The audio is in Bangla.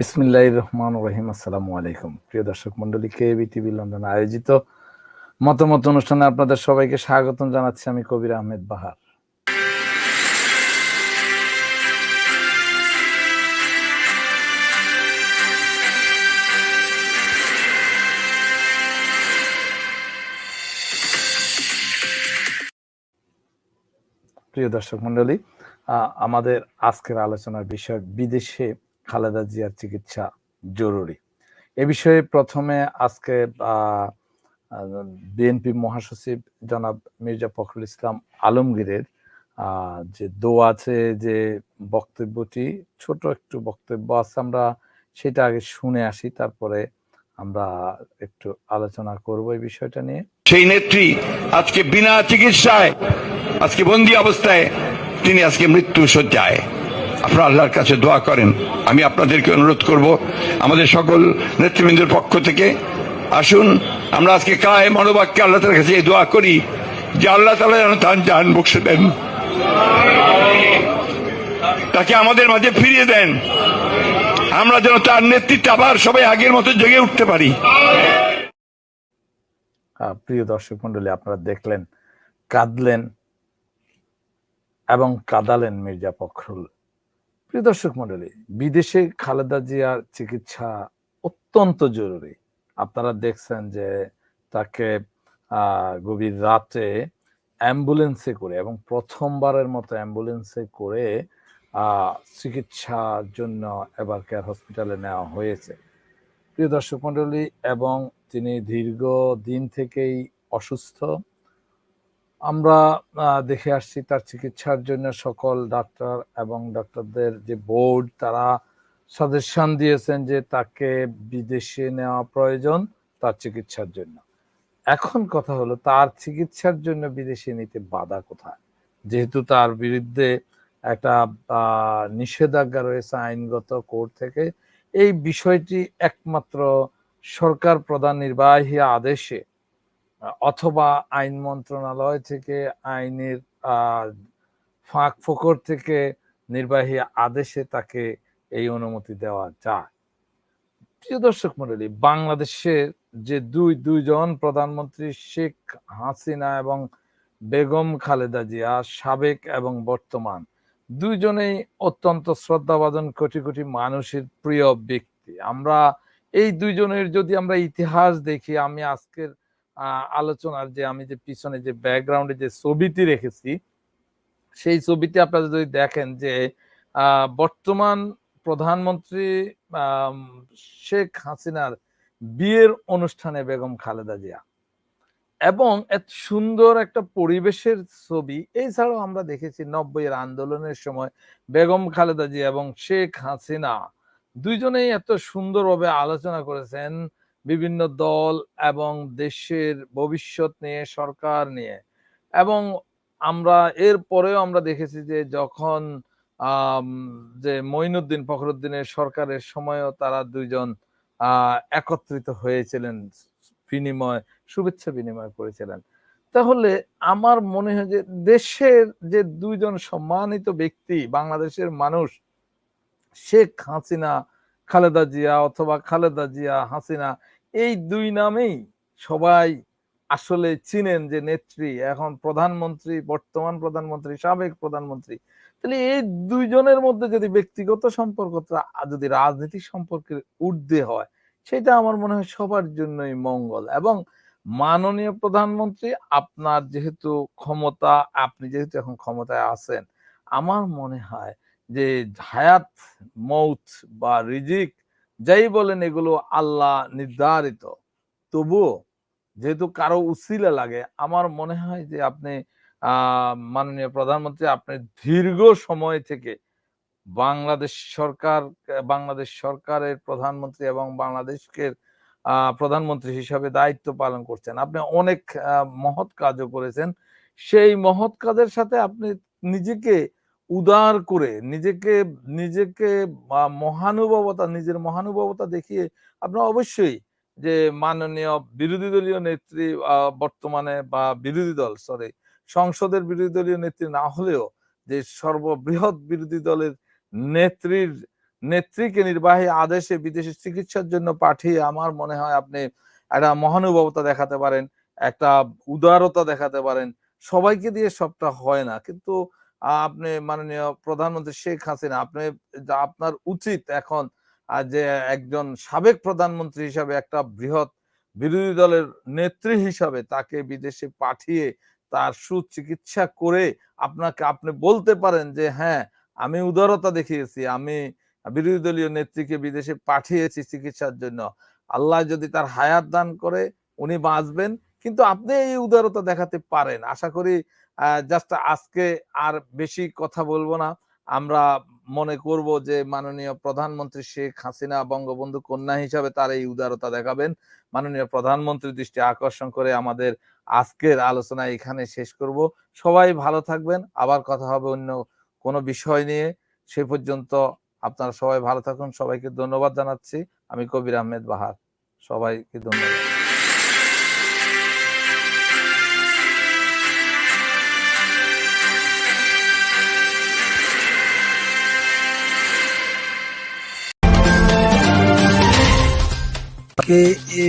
বিসমিল্লাহ রহমান রহিম, আসসালামু আলাইকুম। প্রিয় দর্শক মন্ডলী কে বিটিভি লন্ডন আয়োজিত মতামত অনুষ্ঠানে আপনাদের সবাইকে স্বাগতম জানাচ্ছি আমি কবির আহমেদ বাহার। প্রিয় দর্শক মন্ডলী আমাদের আজকের আলোচনার বিষয় বিদেশে খালেদা জিয়ার চিকিৎসা জরুরি। এ বিষয়ে প্রথমে আজকে বিএনপি মহাসচিব জনাব মির্জা ফখরুল ইসলাম আলমগীরের যে দোয়া আছে, যে বক্তব্যটি, ছোট একটু বক্তব্য আছে, আমরা সেটা আগে শুনে আসি, তারপরে আমরা একটু আলোচনা করব এই বিষয়টা নিয়ে। সেই নেত্রী আজকে বিনা চিকিৎসায়, আজকে বন্দি অবস্থায়, তিনি আজকে মৃত্যু সজ্জায় আপনারা আল্লাহর কাছে দোয়া করেন। আমি আপনাদেরকে অনুরোধ করব, আমাদের সকল নেতৃবৃন্দের পক্ষ থেকে আসুন, আমরা আজকে কায় মনোবাক্যে আল্লাহ তালার কাছে দোয়া করি যে আল্লাহ তালা যেন তার জান বকশে দেন। তাকে আমাদের মাঝে ফিরিয়ে দেন। আমরা যেন তার নেতৃত্বে আবার সবাই আগের মতো জেগে উঠতে পারি। প্রিয় দর্শক মন্ডলী আপনারা দেখলেন, কাঁদলেন এবং কাঁদালেন মির্জা ফখরুল প্রিয় দর্শক মন্ডলী বিদেশে খালেদা জিয়ার চিকিৎসা অত্যন্ত জরুরি। আপনারা দেখছেন যে তাকে গভীর রাতে অ্যাম্বুলেন্সে করে এবং প্রথমবারের মতো অ্যাম্বুলেন্সে করে চিকিৎসার জন্য এবার কেয়ার হসপিটালে নেওয়া হয়েছে। প্রিয় দর্শক মন্ডলী এবং তিনি দীর্ঘ দিন থেকেই অসুস্থ। আমরা দেখে আসছি তার চিকিৎসার জন্য সকল ডাক্তার এবং ডাক্তারদের যে বোর্ড, তারা সাজেশন দিয়েছেন যে তাকে বিদেশে নেওয়া প্রয়োজন তার চিকিৎসার জন্য। এখন কথা হলো তার চিকিৎসার জন্য বিদেশে নিতে বাধা কোথায়? যেহেতু তার বিরুদ্ধে একটা নিষেধাজ্ঞা রয়েছে আইনগত কোর্ট থেকে, এই বিষয়টি একমাত্র সরকার প্রধান নির্বাহী আদেশে অথবা আইন মন্ত্রণালয় থেকে আইনের ফাঁক ফোকর থেকে নির্বাহী আদেশে তাকে এই অনুমতি দেওয়া যায়। প্রিয় দর্শক মন্ডলী বাংলাদেশের যে দুই, দুইজন প্রধানমন্ত্রী শেখ হাসিনা এবং বেগম খালেদা জিয়া, সাবেক এবং বর্তমান, দুইজনেই অত্যন্ত শ্রদ্ধাভাজন কোটি কোটি মানুষের প্রিয় ব্যক্তি। আমরা এই দুইজনের যদি আমরা ইতিহাস দেখি, আমি আজকের আলোচনার যে আমি যে পিছনে যে ব্যাকগ্রাউন্ডে যে ছবিটি রেখেছি, সেই ছবিটি আপনারা যদি দেখেন যে বর্তমান প্রধানমন্ত্রী শেখ হাসিনার বিয়ের অনুষ্ঠানে বেগম খালেদা জিয়া। এবং এত সুন্দর একটা পরিবেশের ছবি, এছাড়াও আমরা দেখেছি নব্বই এর আন্দোলনের সময় বেগম খালেদা জিয়া এবং শেখ হাসিনা দুইজনেই এত সুন্দরভাবে আলোচনা করেছেন বিভিন্ন দল এবং দেশের ভবিষ্যৎ নিয়ে, সরকার নিয়ে। এবং আমরা এর পরেও আমরা দেখেছি যে যখন যে মঈনুদ্দিন ফখরুদ্দিনের সরকারের সময়ও তারা দুইজন একত্রিত হয়েছিলেন, বিনিময়, শুভেচ্ছা বিনিময় করেছিলেন। তাহলে আমার মনে হয় যে দেশের যে দুইজন সম্মানিত ব্যক্তি, বাংলাদেশের মানুষ, শেখ হাসিনা, খালেদা জিয়া অথবা খালেদা জিয়া হাসিনা এই দুই নামেই সবাই আসলে চিনেন যে নেত্রী, এখন প্রধানমন্ত্রী, বর্তমান প্রধানমন্ত্রী, সাবেক প্রধানমন্ত্রী। তাহলে এই দুইজনের মধ্যে যদি ব্যক্তিগত সম্পর্কটা যদি রাজনৈতিক সম্পর্কের ঊর্ধ্বে হয়, সেটা আমার মনে হয় সবার জন্যই মঙ্গল। এবং মাননীয় প্রধানমন্ত্রী, আপনার যেহেতু ক্ষমতা, আপনি যেহেতু এখন ক্ষমতায় আছেন, আমার মনে হয় যে হায়াত মৌত বা রিজিক যাই বলেন এগুলো আল্লাহ নির্ধারিত, তবুও যেহেতু কারও উসিলা লাগে, আমার মনে হয় যে আপনি মাননীয় প্রধানমন্ত্রী, আপনি দীর্ঘ সময় থেকে বাংলাদেশ সরকার, বাংলাদেশ সরকারের প্রধানমন্ত্রী এবং বাংলাদেশকে প্রধানমন্ত্রী হিসাবে দায়িত্ব পালন করছেন। আপনি অনেক মহৎ কাজও করেছেন। সেই মহৎ কাজের সাথে আপনি নিজেকে উদার করে নিজেকে নিজেকে মহানুভবতা, নিজের মহানুভবতা দেখিয়ে আপনার অবশ্যই যে মাননীয় বিরোধী দলীয় নেত্রী বর্তমানে বা বিরোধী দল সরি সংসদের বিরোধী দলীয় নেত্রী না হলেও যে সর্ববৃহৎ বিরোধী দলের নেত্রীর, নেত্রীকে নির্বাহী আদেশে বিদেশে চিকিৎসার জন্য পাঠিয়ে আমার মনে হয় আপনি একটা মহানুভবতা দেখাতে পারেন, একটা উদারতা দেখাতে পারেন। সবাইকে দিয়ে সবটা হয় না। কিন্তু আপনি মাননীয় প্রধানমন্ত্রী শেখ হাসিনা, আপনি আপনার উচিত এখন যে একজন সাবেক প্রধানমন্ত্রী হিসাবে একটা বৃহৎ বিরোধী দলের নেত্রী হিসাবে তাকে বিদেশে পাঠিয়ে তার সুচিকিৎসা করে আপনাকে, আপনি বলতে পারেন যে হ্যাঁ আমি উদারতা দেখিয়েছি, আমি বিরোধী দলীয় নেত্রীকে বিদেশে পাঠিয়েছি চিকিৎসার জন্য। আল্লাহ যদি তার হায়াত দান করে, উনি বাঁচবেন। কিন্তু আপনি এই উদারতা দেখাতে পারেন। আশা করি জাস্ট আজকে আর বেশি কথা বলব না। আমরা মনে করব যে মাননীয় প্রধানমন্ত্রী শেখ হাসিনা বঙ্গবন্ধু কন্যা হিসাবে তার এই উদারতা দেখাবেন। মাননীয় প্রধানমন্ত্রীর দৃষ্টি আকর্ষণ করে আমাদের আজকের আলোচনা এখানে শেষ করব। সবাই ভালো থাকবেন। আবার কথা হবে অন্য কোনো বিষয় নিয়ে। সে পর্যন্ত আপনারা সবাই ভালো থাকুন। সবাইকে ধন্যবাদ জানাচ্ছি। আমি কবির আহমেদ বাহার। সবাইকে ধন্যবাদ। কে এ